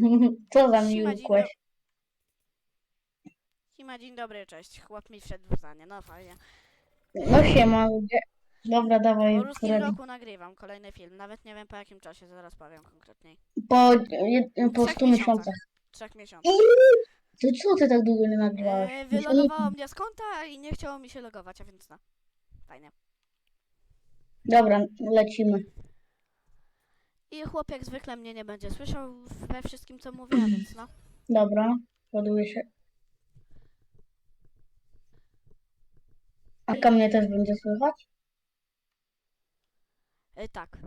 Co za Siema, dzień miłkłeś? Hima, dzień dobry, cześć. Chłop mi wszedł w zdanie, no fajnie. No siema ludzie. Dobra, dawaj. Po ruskim ready. roku nagrywam kolejny film, nawet nie wiem po jakim czasie, zaraz powiem konkretniej. Po, jed, po Trzech 100 miesiącach. Trzech miesiącach. To co ty tak długo nie nagrywałeś? E, wylogowało mnie z konta i nie chciało mi się logować, a więc no. Fajnie. Dobra, lecimy. I chłop jak zwykle mnie nie będzie słyszał we wszystkim co mówię, a więc no. Dobra, ładuję się. A mnie też będzie słychać? E, tak,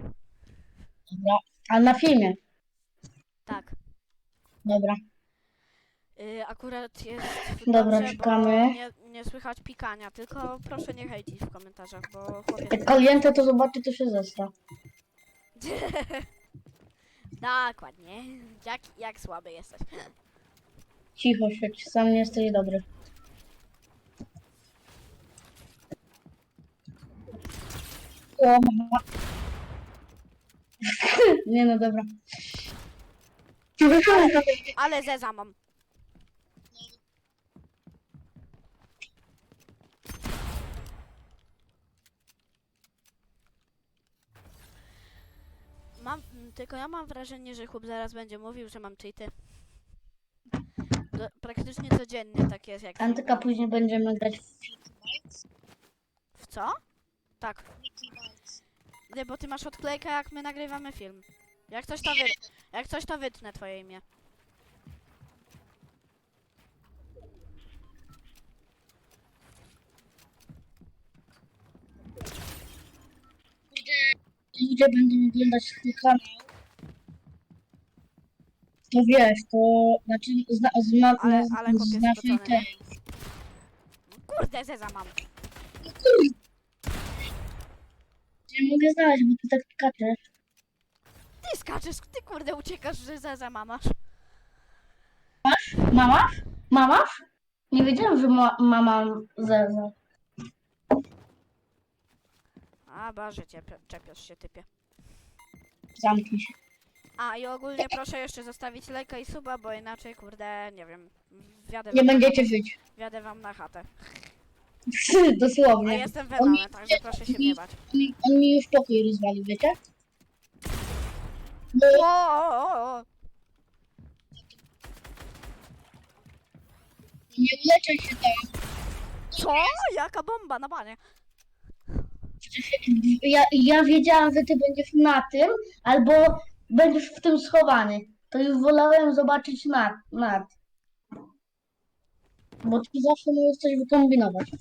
Dobra. A na filmie? tak. Dobra. E, akurat jest Dobra, dobrze, czekamy. nie, nie słychać pikania, tylko proszę nie hejcić w komentarzach, bo chłopiec... Jak kaliente to zobaczy, to się zestra. Dokładnie. Jak, jak słaby jesteś. Cicho siedź, sam nie jesteś dobry. O, mama. Nie no, dobra. Ale zeza mam. Mam, m, tylko ja mam wrażenie, że chłop zaraz będzie mówił, że mam cheaty. Do, praktycznie codziennie tak jest jak Antyka później będziemy grać w W co? Tak. Nie, bo ty masz odklejkę jak my nagrywamy film. Jak coś to wy... Jak coś to wytnę twoje imię. Ludzie będą oglądać twój kanał. To wiesz, to znaczy zna, zna, Ale- z- ale chłop z naszej tej. Kurde, zeza mam. Nie mogę znaleźć, bo ty tak kaczesz. Ty skaczesz, ty kurde uciekasz, że zeza mamasz. Mama? Mama? Nie wiedziałem, że ma, mama zeza. A, ciepia- czepiasz się, typie. Zamknij się. A, i ogólnie proszę jeszcze zostawić lajka i suba, bo inaczej, kurde, nie wiem, wjadę Nie wam, będziecie żyć. wjadę wam na chatę. A dosłownie. jestem Venomem, także proszę się nie bać. On, on mi już pokój rozwalił, wiecie? No, O, o, o, o. nie uleczaj się tam. Co? Jaka bomba na banie? Ja, ja wiedziałam, że ty będziesz na tym, albo będziesz w tym schowany. To już wolałem zobaczyć nad. nad. Bo ty zawsze możesz coś wykombinować.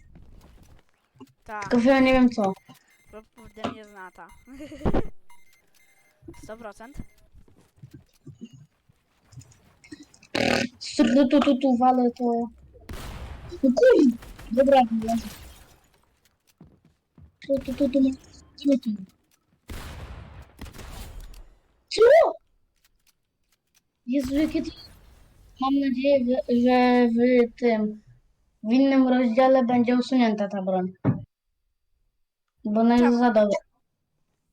Tak, Tylko, że ja nie wiem co. bo kurde mnie zna ta. 100%? Tu, tu, tu, tu, wale to... No kurde. Dobra, dobra. Tu, tu, tu, tu, tu, tu. Co? Jezu, jakie to... Mam nadzieję, że- że w tym... W innym rozdziale będzie usunięta ta broń. Bo ona jest Czemu? za dobra.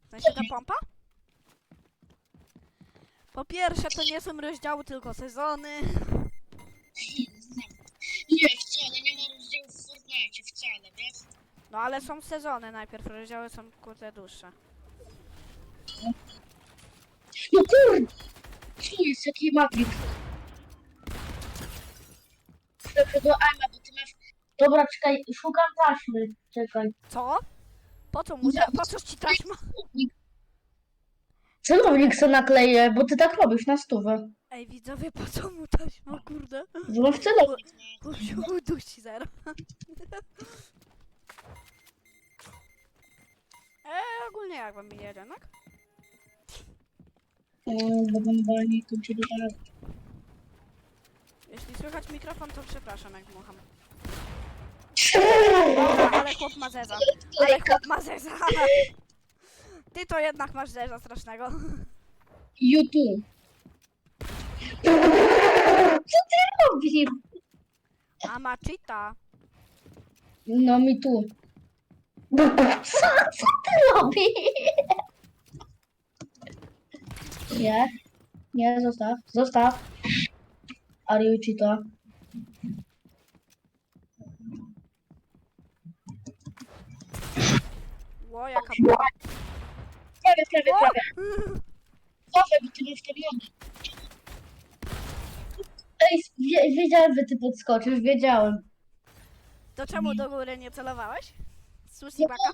W sensie ta pompa? Po pierwsze, to nie są rozdziały, tylko sezony. Nie, wcale, nie ma rozdziału w Fortnite, wcale, wiesz? No ale są sezony najpierw, rozdziały są kurde dłuższe. No kurde! Co jest, jaki Matrix? Do Ema, bo ty masz... Dobra, czekaj, szukam taśmy. Czekaj. Co? Po co mu ta, po co ci taśma? Celownik se nakleję, bo ty tak robisz na stówę. Ej widzowie, po co mu taśma, kurde? Masz celownik. Kusiu, dusi zero. Eee, ogólnie jak wam minie? Mm, Bo będę kończyli teraz. Jeśli słychać mikrofon, to przepraszam jak dmucham. Dobra, ale chłop ma zeza. Ale chłop ma zeza. Ty to jednak masz zeza strasznego. YouTube. Co ty robisz? A ma cheata. No mi tu. Co, co ty robisz? Nie. Nie, zostaw. Zostaw. Are you cheater? Ło, jaka... Prawie, prawie, prawie. Zawsze by ty nie wstawiony. Ej, wie, wiedziałem, że ty podskoczysz, wiedziałem. To czemu do góry nie celowałeś? Sushi baka?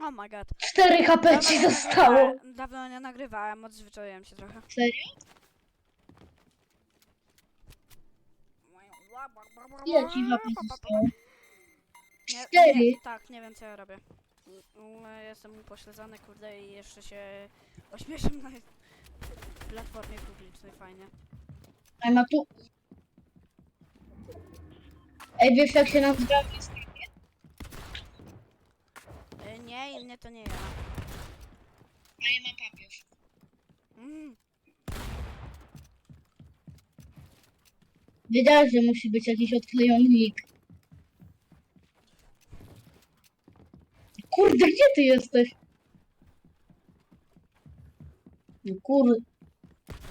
Oh my god. 4 HP ci nie zostało. nagrywałem- Dawno nie nagrywałem, odzwyczaiłem się trochę. Serio? Ile ci HP zostało? Nie, Cztery. nie, tak, nie wiem co ja robię. Mm, Jestem upośledzony, kurde, i jeszcze się ośmieszam na platformie publicznej, fajnie. A ma tu... Ej, wiesz jak się nazywa? Nie, i mnie to nie ja. A ja ma papież. Mm. Wiedziałeś, że musi być jakiś odklejony nick. Kurde, gdzie ty jesteś? No kurde.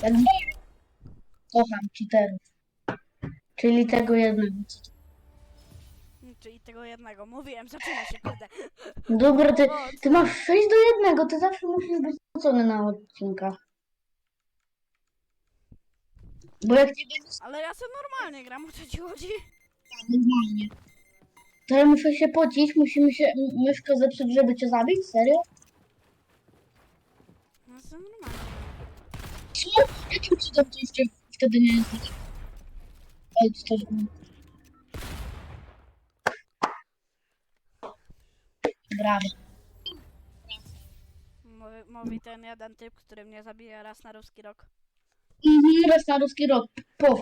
Jak Kocham cheaterów. Czyli tego jednego. Mm, Czyli tego jednego. Mówiłem, zaczyna się, kurde. Dobra, ty, ty masz 6 do jednego, ty zawsze musisz być spocony na odcinkach. Bo jak nie będziesz Ale ja sobie normalnie gram, o co ci chodzi? tak normalnie, to ja muszę się pocić, musimy się m- myszkę zepsuć, żeby cię zabić? Serio? No to normalnie. Co? Jakim cudem to jeszcze wtedy nie jest? Oj, coś Brawo. Mówi, mówi ten jeden typ, który mnie zabija raz na ruski rok. Mhm, raz na ruski rok. Pow.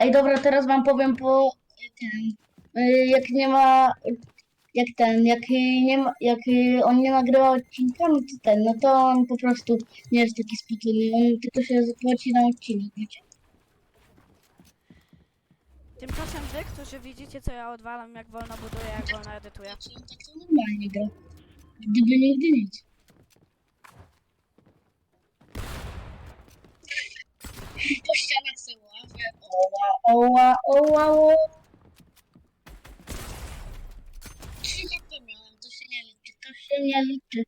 Ej, dobra, teraz wam powiem po ten. y, Jak nie ma. Jak ten, jak nie ma, jak y, on nie nagrywa odcinka, no to ten, no to on po prostu nie jest taki spocony, on tylko się zapłaci na odcinek, wiecie? Tymczasem wy, którzy widzicie, co ja odwalam, jak wolno buduję, jak wolno edytuję. Tak to normalnie gra. Gdyby nigdy nic. Po ścianach sobie łażę. Oła, oła, oła, oła. Trzy HP miałem, to się nie liczy, to się nie liczy.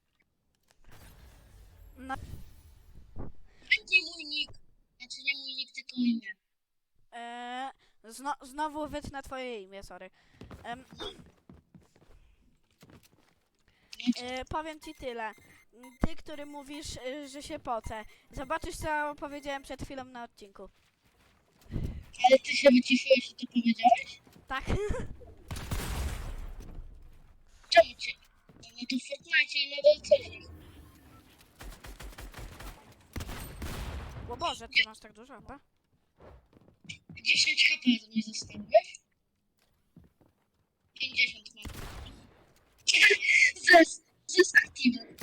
No. Będzie mój nick. Znaczy nie mój nick, tylko imię. Eee, zno, znowu wytnę twoje imię, sorry. Em, e, powiem ci tyle. Ty, który mówisz, y, że się pocę. Zobaczysz, co powiedziałem przed chwilą na odcinku. Ale ty się wyciszyłeś i to powiedziałeś? Tak? Czemu cię? No to w Fortnite i nadal coś. O Boże, ty masz tak dużo, chyba? 10 HP z mnie zostawiłeś? 50 mam. Zes, zes aktywny.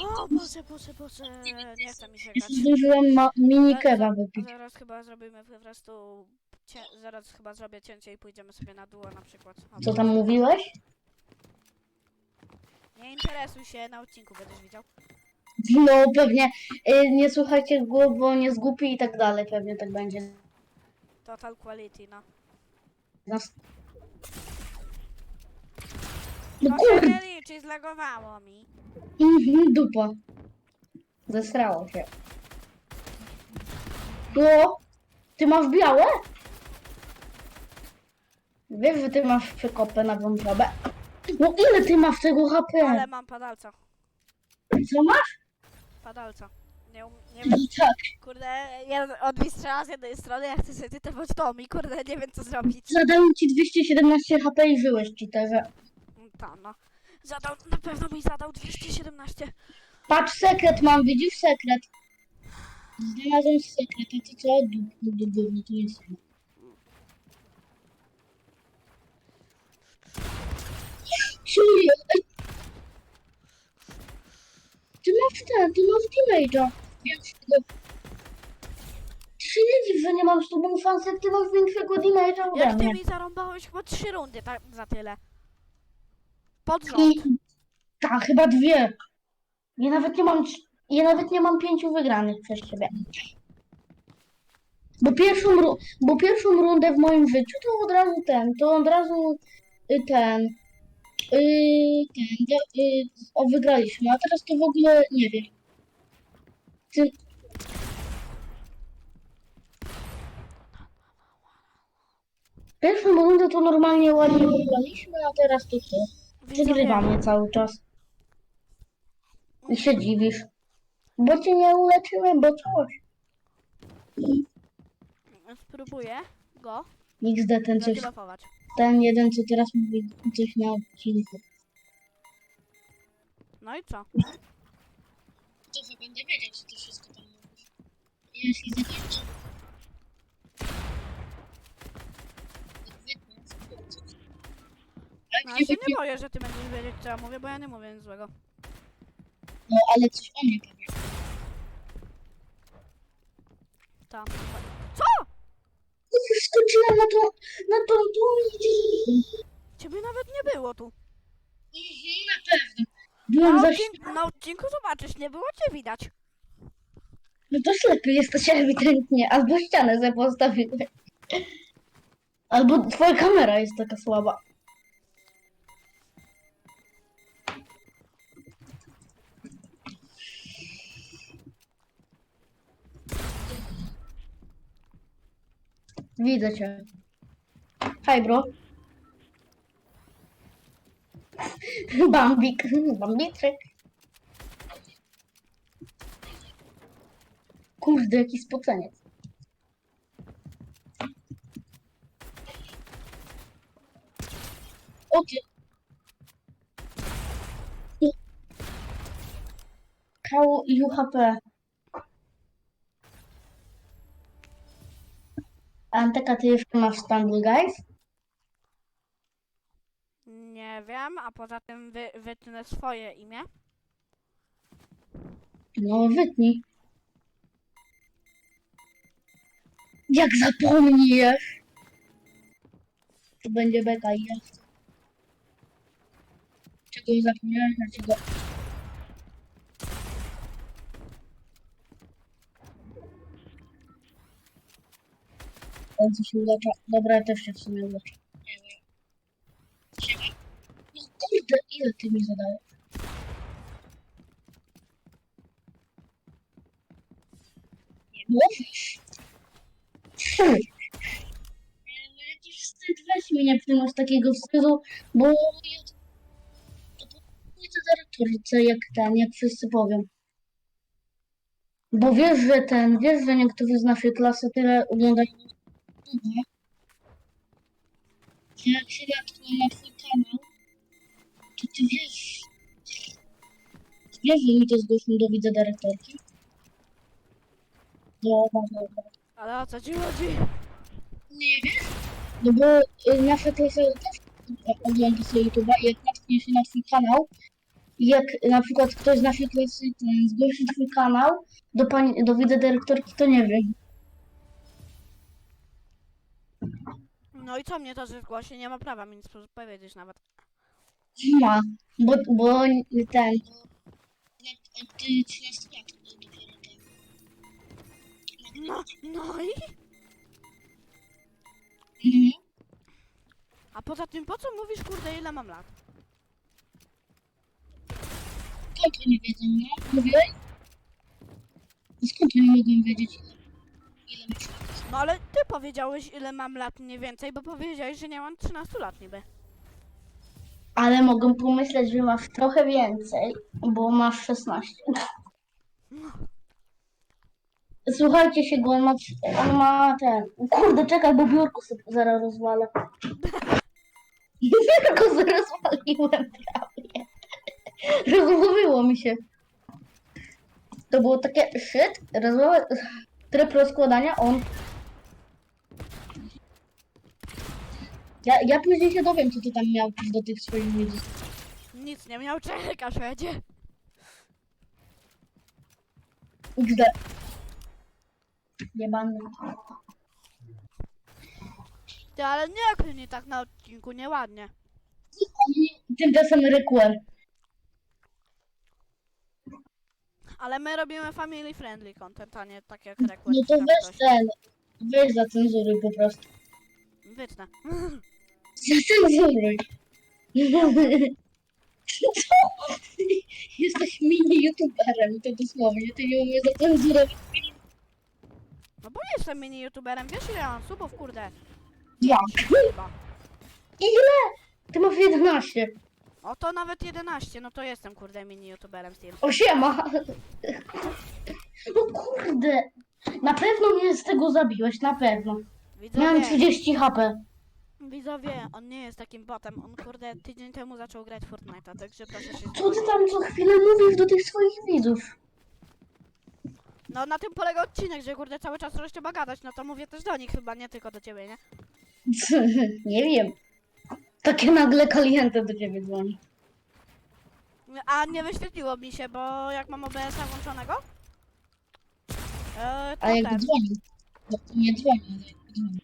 O Boże, Boże, Boże, nie chce mi się grać. Zdążyłem ma- mini wypić. Zaraz chyba zrobimy po prostu... Cie, zaraz chyba zrobię cięcie i pójdziemy sobie na duo na przykład. Albo- Co tam mówiłeś? Nie interesuj się, na odcinku będziesz widział. No pewnie. Y, nie słuchajcie go, bo jest głupi i tak dalej. Pewnie tak będzie. Total quality, no. Nas... No To się kurde. nie liczy, zlagowało mi. Mhm, dupa. Zesrało się. No, ty masz białe? Wiesz, że ty masz przekopę na wątrobę? No ile ty masz tego HP? Ale mam padalca. Co masz? Padalca. Nie, um, nie wiem, tak, kurde, jeden od mi strzela z jednej strony, ja chcę sobie tytować to mi, kurde, nie wiem co zrobić. zadałem ci 217 HP i żyłeś cheaterze. Mm, Tam, no. Zadał, na pewno mi zadał 217. Patrz, sekret mam, widzisz sekret? Znalazłem sekret, a ty co? Du- du- du- no to jest. Czuję. Ty masz ten, ty masz teenage'a. Większego. Ty się nie dziw, że nie mam z tobą szans, jak ty masz większego teenage'a ode Jak ty mnie. mi zarąbałeś chyba trzy rundy ta, za tyle. Pod rząd. I tak, chyba dwie. Ja nawet nie mam, trz- ja nawet nie mam pięciu wygranych przez ciebie. Bo pierwszą, ru- bo pierwszą rundę w moim życiu to od razu ten, to od razu y, ten, y, ten, do- y, o wygraliśmy, a teraz to w ogóle nie wiem. Ty... Pierwszą rundę to normalnie ładnie wygraliśmy, a teraz to co? Przegrywamy cały czas. I się dziwisz. Bo cię nie uleczyłem, bo coś. Spróbuję go XD ten coś. Ten jeden co teraz mówi coś na odcinku. No i co? To będę wiedział, co ty wszystko tam mówisz. Jeśli zakończę. No ja się nie boję, że ty będziesz wiedzieć co ja mówię, bo ja nie mówię nic złego. No, ale coś o mnie powie. Tam. Wskoczyłem na tą, na tą, tą Ciebie nawet nie było tu. Mhm, na pewno. Byłem Na, za... odcinku, na odcinku zobaczysz, nie było cię widać. No to ślepy jesteś ewidentnie, albo ścianę sobie postawiłeś. Albo twoja kamera jest taka słaba. Widzę cię. Hi bro. Bambik. Bambiczek. Kurde, jaki spoceniec. O ty. I- Kał i UHP. Anteka, ty jeszcze masz Stumble Guys? Nie wiem, a poza tym wy, wytnę swoje imię. No, wytnij. Jak zapomnisz? To będzie beka i ja chcę. Czego zapomniałeś, dlaczego? Co się ulecza. Dobra, ja też się w sumie uleczę. Nie wiem. No kurde, ile ty mi zadajesz? Nie mówisz. Jakiś wstyd, weź mi nie przynoś takiego wstydu, bo ja to pójdę do rektorce, jak ten, jak wszyscy powiem. Bo wiesz, że ten, wiesz, że niektórzy z naszej klasy tyle oglądają YouTube, że jak się na twój kanał, to ty wiesz, wiesz, że mi to zgłoszą do widza dyrektorki? Dobra, dobra. Ale o co ci chodzi? Nie wiesz? No bo y, nasza klasa też ogląda sobie YouTube'a i jak natknie się na twój kanał, jak na przykład ktoś z naszej klasy ten, zgłosi twój kanał do pani, do wicedyrektorki, to nie wiem. No i co mnie to, że zgłosi? Nie ma prawa mi nic powiedzieć nawet. Ma, bo, bo ten... Ty 13 lat dopiero ten. No, no i? Mhm. A poza tym po co mówisz kurde ile mam lat? Skąd oni wiedzą, no? Mówiłeś? Skąd oni mogą wiedzieć, ile, ile masz lat? No ale ty powiedziałeś ile mam lat mniej więcej, bo powiedziałeś, że nie mam 13 lat niby. Ale mogą pomyśleć, że masz trochę więcej, bo masz 16. Słuchajcie się go, on ma, on ma ten... Kurde, czekaj, bo biurko sobie zaraz rozwalę. Biurko rozwaliłem prawie. Rozłożyło mi się. To było takie shit, rozwałe, tryb rozkładania, on... Ja, ja później się dowiem, co ty tam miał do tych swoich widzów. Nic nie miał czeka Szwedzie. XD. Jebany. Ty, ale nie klnij tak na odcinku, nieładnie. Tymczasem Requel. Ale my robimy family friendly content, a nie tak jak request. No to weź ten, weź zacenzuruj po prostu. Wytnę. Zacenzuruj. Co? Jesteś mini youtuberem, to dosłownie, ty nie umiesz zacenzurować. No bo jestem mini youtuberem, wiesz ile ja mam subów, kurde. Jak? Chyba. Ile? Ty masz 11. O to nawet 11, no to jestem kurde mini youtuberem z tym. O siema. No kurde. Na pewno mnie z tego zabiłeś, na pewno. Miałem Widzowie, 30 HP. Widzowie, on nie jest takim botem, on kurde tydzień temu zaczął grać Fortnite'a, także proszę się Co ty zgodzić. tam co chwilę mówisz do tych swoich widzów? No na tym polega odcinek, że kurde cały czas trzeba gadać, no to mówię też do nich chyba, nie tylko do ciebie, nie? Nie wiem. Takie nagle kaliente do ciebie dzwoni. A nie wyświetliło mi się, bo jak mam OBS-a włączonego? Eee, to A jak ten. dzwoni? To nie dzwoni, ale jak dzwoni.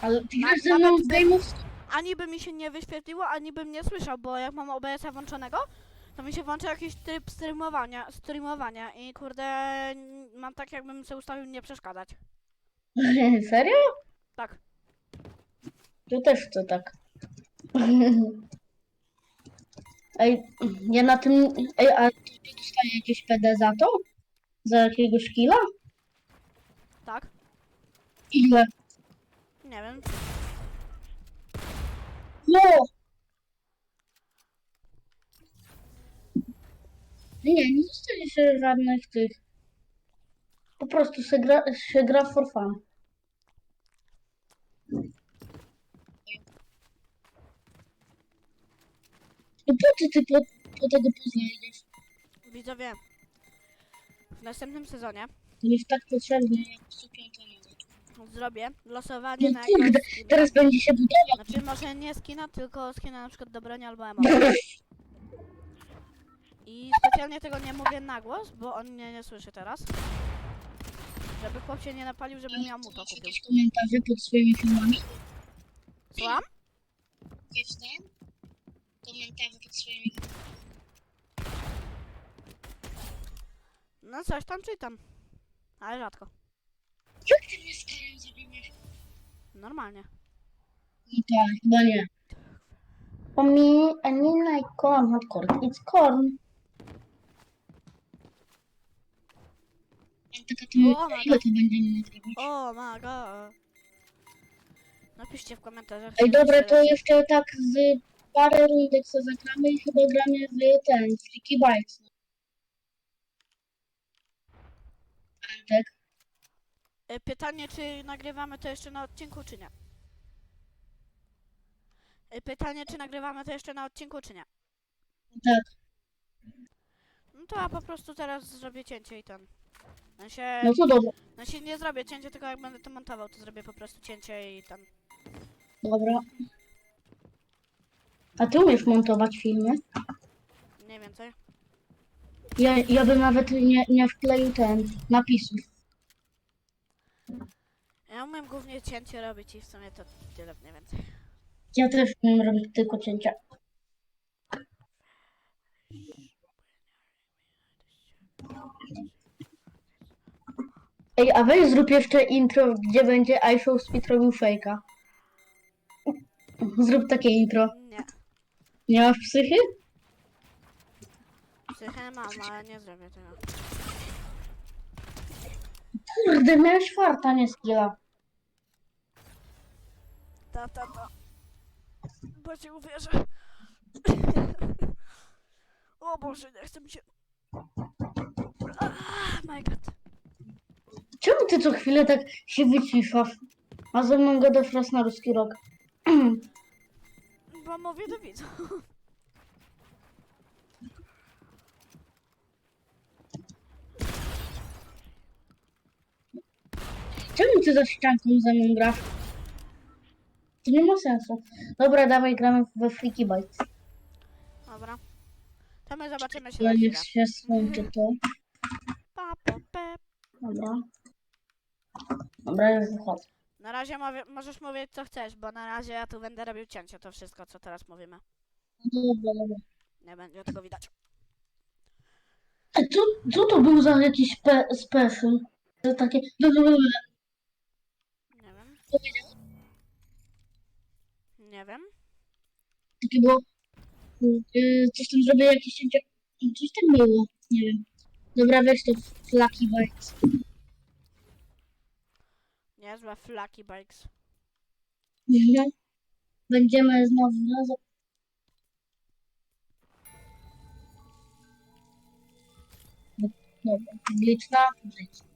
Ale ty grasz ze mną Game'ów ani by mi się nie wyświetliło, ani bym nie słyszał, bo jak mam OBS-a włączonego, to mi się włącza jakiś tryb streamowania, streamowania i kurde mam tak jakbym sobie ustawił nie przeszkadzać. Serio? Tak. Tu też chcę tak. Ej, ja na tym... Ej, a ty dostaję jakieś PD za to? Za jakiegoś killa? Tak? Ile? Nie wiem. No! Nie, nie dostanie się żadnych tych. Po prostu się gra, się gra for fun. No po co ty po, po tego poznajesz? Widzowie, w następnym sezonie To jest tak potrzebne jak sukienka na zrobię losowanie na jakiegoś skina. Teraz będzie się budował. Znaczy może nie skina, tylko skina na przykład do broni albo emocji. I specjalnie tego nie mówię na głos, bo on mnie nie słyszy teraz. Żeby chłop się nie napalił, żebym ja mu to kupił. jakieś komentarze pod swoimi filmami? Słucham? Jest tam? Komentarze pod swoimi No coś tam czytam. Ale rzadko. Z? Normalnie. No tak, chyba nie. For me, I mean like corn, not corn. It's corn. To O, ma ile to będziemy nagrywać? O my god. Napiszcie w komentarzach. Ej, dobra, to jeszcze tak z parę rundek co zagramy i chyba gramy w ten, Freaky Bites. Antek, Y, Pytanie, czy nagrywamy to jeszcze na odcinku, czy nie? Y, Pytanie, czy nagrywamy to jeszcze na odcinku, czy nie? tak. No to ja po prostu teraz zrobię cięcie i ten. No się, No to dobra, no się nie zrobię cięcie, tylko jak będę to montował, to zrobię po prostu cięcie i ten. dobra. A ty umiesz montować filmy? Mniej więcej. Ja, ja bym nawet nie, nie wkleił ten napisów. Ja umiem głównie cięcie robić i w sumie to tyle mniej więcej. Ja też umiem robić tylko cięcia. Ej, a weź zrób jeszcze intro, gdzie będzie iShow Speed robił fejka. Zrób takie intro. Nie. Nie masz psychy? Psychę mam, ale nie zrobię tego. Kurde, miałeś farta, nie skilla. Ta, ta, ta. Bo ci uwierzę. o Boże, nie chcę mi się... Ah, my god. Czemu ty co chwilę tak się wyciszasz? A ze mną gadasz raz na ruski rok. Bo mówię do widzów. Czemu ty za ścianką ze mną grasz? To nie ma sensu. Dobra, dawaj, gramy we Freaky Bites. Dobra. To my zobaczymy się Ja za chwilę. niech się skończy to. Pa, po, pe. Dobra. Dobra, już wychodzę. Na razie mówię, możesz mówić co chcesz, bo na razie ja tu będę robił cięcie, to wszystko co teraz mówimy. Dobra, dobra. Nie będzie tego widać. A co, co to był za jakiś pe, special? To takie... Nie wiem. Nie wiem. Takie było... Yy, coś tam zrobię, jakieś cięcie... Coś tam było, nie wiem. Dobra, weź to Flucky Bites. Niezłe Flucky Bikes. Mhm. Będziemy znowu razem. Dobra, publiczna, publiczna.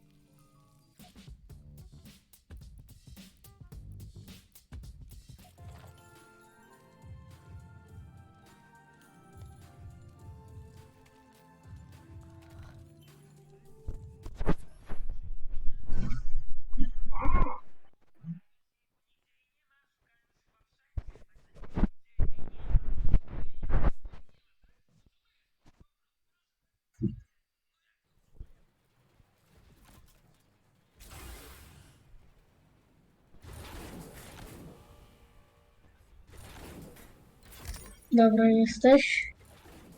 Dobra, jesteś.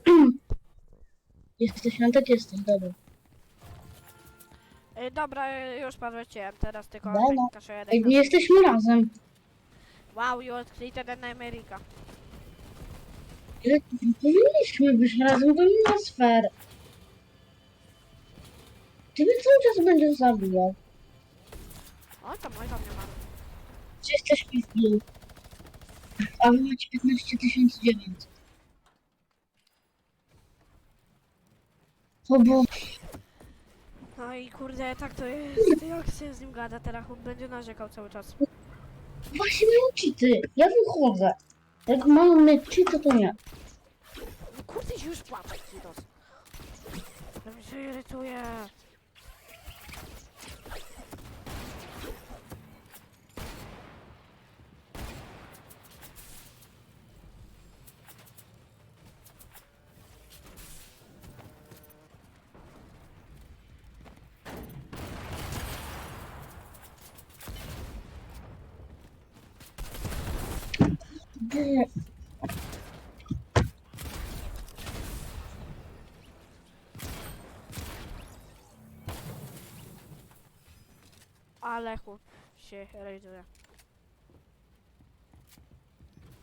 Jesteś, no tak jesteś, dobra. Ej, dobra, już podleciałem, teraz tylko Dobra. kaszę Ej, jeden. nie jesteśmy razem. Wow, you created an America. Ale Powinniśmy być razem, to nie ma sfer. Ty mnie cały czas będziesz zabijał. Oj tam, oj tam nie ma. Czy w blue? A wy macie 15 900. O bo... No i kurde, tak to jest. Jak się z nim gada teraz? On będzie narzekał cały czas. Właśnie mają cheaty. Ja wychodzę. Jak mają mieć cheaty, to nie. No kurde, już płacze, Kidos. To mi się irytuje. Nie. Ale chłop się rajduje.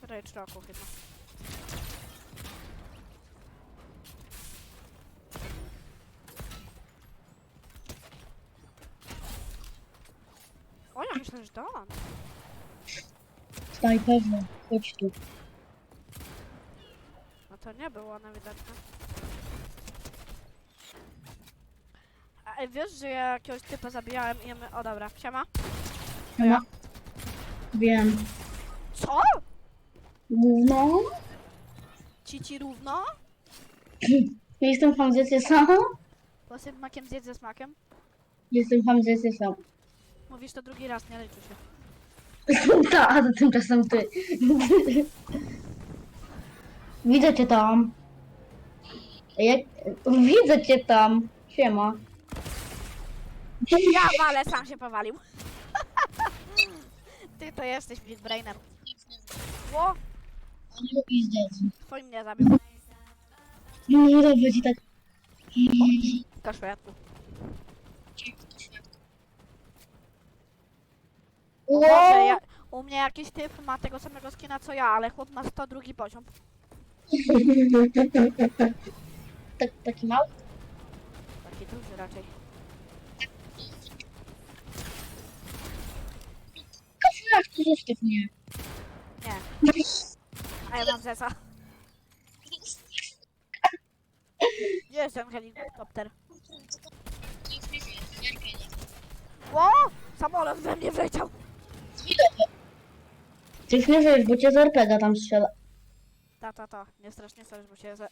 Rage roku chyba. O, ja myślę, że to on. Staj pewno. Chodź tu. No to nie było na widoczne. A ej, wiesz, że ja jakiegoś typa zabijałem i my... O dobra, siema. No. Wiem. Co? Gówno? Ci ci równo? Jestem hamzecy sam. Bo z makiem zjedz ze smakiem? Jestem hamzecy sam. Mówisz to drugi raz, nie liczy się. Ta, a tymczasem ty. Widzę cię tam. Jak... Widzę cię tam. Siema. Ja walę, sam się powalił. Ty to jesteś big brainer. Ło, Nie pizdziec. twój mnie zabił. No dobrze ci tak. O! Boże, ja, u mnie jakiś typ ma tego samego skina co ja, ale chłop ma 102 poziom. tak, taki mały? Taki duży raczej. Ty zostaw mnie. Nie, a ja mam zesa. Gdzie jest ten helikopter? Ło! Samolot we mnie wleciał. Ty już nie żyjesz, bo cię z RPG tam strzela. Ta, ta, ta. Nie strasznie sorry, bo się ze...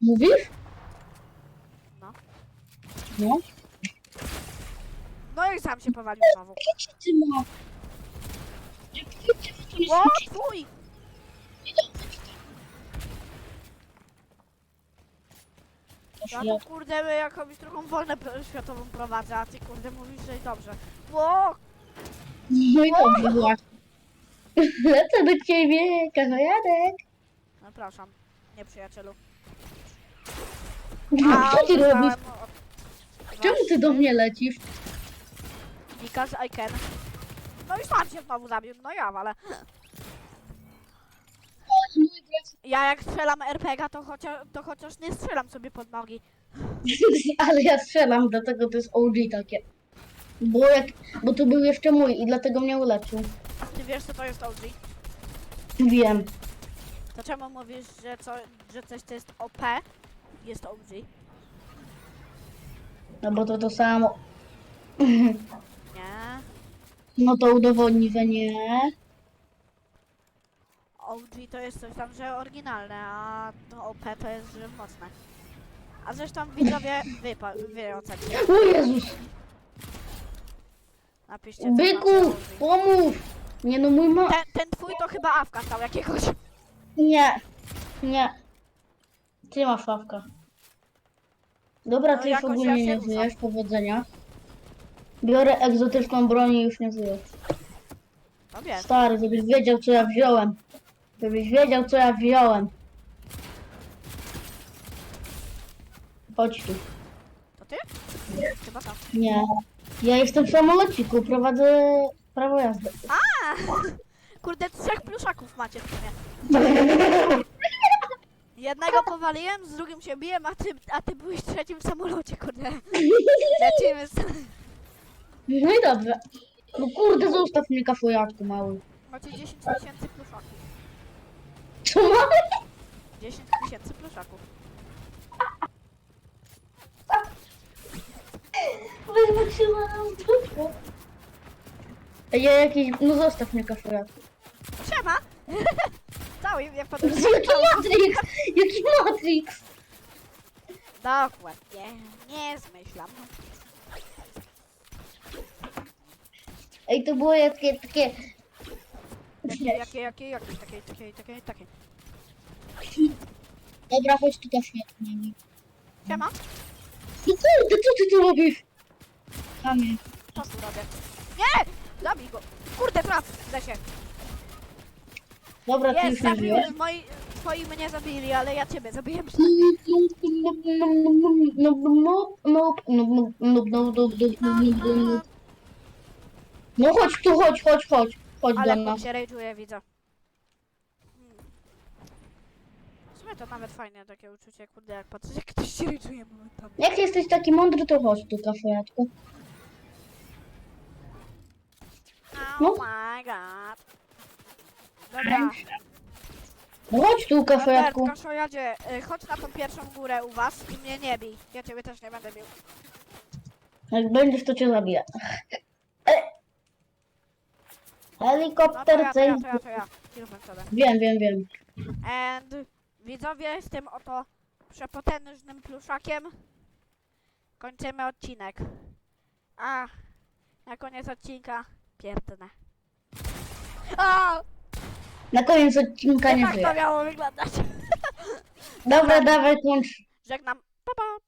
Mówisz? No. No. No i sam się powalił znowu. Jakie ty ma? Ło! Twój! Ja tu kurde jakąś drugą wojnę pro- światową prowadzę, a ty kurde mówisz, że dobrze. Ło! No i dobrze właśnie. Lecę do ciebie, kazojadek. Zapraszam, nie przyjacielu. Co ty dostałem robisz? od- Czemu ty do mnie lecisz? Because I can. No i sam się znowu zabił, no ja, ale ja jak strzelam RPG, to chociaż, to chociaż nie strzelam sobie pod nogi. Ale ja strzelam, dlatego to jest OG takie. Bo jak, bo to był jeszcze mój i dlatego mnie uleczył. Ty wiesz co to jest OG? Wiem. To czemu mówisz, że, co, że coś co jest OP jest OG? No bo to to samo. Nie. No to udowodni, że nie. OG to jest coś tam, że oryginalne, a to OP to jest, że mocne. A zresztą widzowie, wy, pa- wy ocencie. O Jezus! Napiszcie co Byku! OG. Pomóż! Nie no mój ma... Ten, ten twój to chyba awka stał jakiegoś. Nie. Nie. Ty masz ławka. Dobra, No ty już jakoś ogólnie ja się nie żyjesz, powodzenia. Biorę egzotyczną broń i już nie żyjesz. No. Stary, żebyś wiedział co ja wziąłem. Żebyś wiedział co ja wziąłem. Chodź tu. To ty? Chyba tak. Nie. Ja jestem w samolociku, prowadzę prawo jazdy. Kurde, trzech pluszaków macie w sumie. Jednego powaliłem, z drugim się biłem, a ty, a ty byłeś trzecim w samolocie, kurde. Lecimy z... No i dobrze. No kurde, zostaw mnie kafojatku mały. Macie 10 tysięcy pluszaków. Co mamy? 10 tysięcy pluszaków. Wyskoczyłam dupę. Ja jakiś... No zostaw mnie kafojatku. Siema! Cały mnie potem... Jaki Matrix? Jaki Matrix? Dokładnie, nie zmyślam. Ej, to było jakie takie... Jakie, jakie, jakie, jakie, takie, takie, takie, takie. Dobra, chodź tu kafojatku. Siema, No kurde, co ty tu robisz? Tam jest. Co tu robię? Nie! Zabij go! Kurde, traf! Zesie. Dobra, ty już Jest, nie żyjesz. zabiłem. Moi, twoi mnie zabili, ale ja ciebie zabiję. No chodź tu, chodź, chodź, chodź. Chodź do Ale nas. się rage'uje, widzę. Hmm. W sumie to nawet fajne takie uczucie, kurde, jak patrzę, jak ktoś się rage'uje momentami. Jak jesteś taki mądry, to chodź tu, kafejatku. Oh No. my god. Dobra, No chodź tu, Robert, kafejatku. Kaszojadzie, y, chodź na tą pierwszą górę u was i mnie nie bij. Ja ciebie też nie będę bił. Jak będziesz, to cię zabiję. E. No to Helikopter, ja, to ja, to ja, to ja. Kilofem sobie. Wiem, wiem, wiem. And widzowie z tym oto przepotężnym pluszakiem kończymy odcinek. A na koniec odcinka pierdnę. A! Na koniec odcinka nie Tak to miało wyglądać. Dobra, dawaj, kończ. Żegnam. Pa, pa.